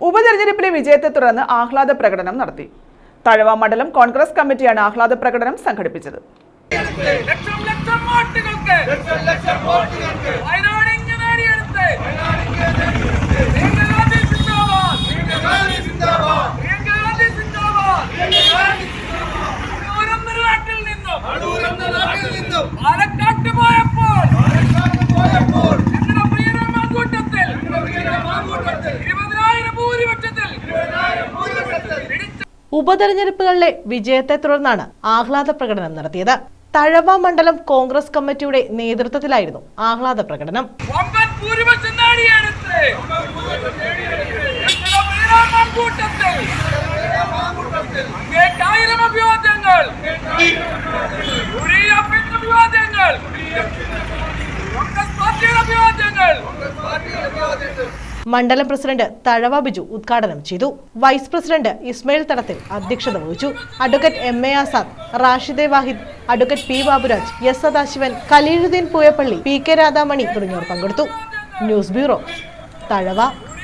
ഉപതെരഞ്ഞെടുപ്പിലെ വിജയത്തെ തുടർന്ന് ആഹ്ലാദ പ്രകടനം നടത്തി. തഴവ മണ്ഡലം കോൺഗ്രസ് കമ്മിറ്റിയാണ് ആഹ്ലാദ പ്രകടനം സംഘടിപ്പിച്ചത്. ലക്ഷം ലക്ഷം വോട്ടുകൾക്ക് നിന്നും. പാലക്കാട്ട് പോയപ്പോൾ. ഞങ്ങളുടെ ഉപതെരഞ്ഞെടുപ്പുകളിലെ വിജയത്തെ തുടർന്നാണ് ആഹ്ലാദ പ്രകടനം നടത്തിയത്. തഴവ മണ്ഡലം കോൺഗ്രസ് കമ്മിറ്റിയുടെ നേതൃത്വത്തിലായിരുന്നു ആഹ്ലാദ പ്രകടനം. അഭിവാദ്യങ്ങൾ. മണ്ഡലം പ്രസിഡന്റ് തഴവ ബിജു ഉദ്ഘാടനം ചെയ്തു. വൈസ് പ്രസിഡന്റ് ഇസ്മയിൽ തടത്തിൽ അധ്യക്ഷത വഹിച്ചു. Advocate M A Azad റാഷിദെ Wahid advocate P Baburaj S Sadasivan Khaleeluddin Pooyappally P K Radhamani തുടങ്ങിയവർ പങ്കെടുത്തു. News bureau Thazhava.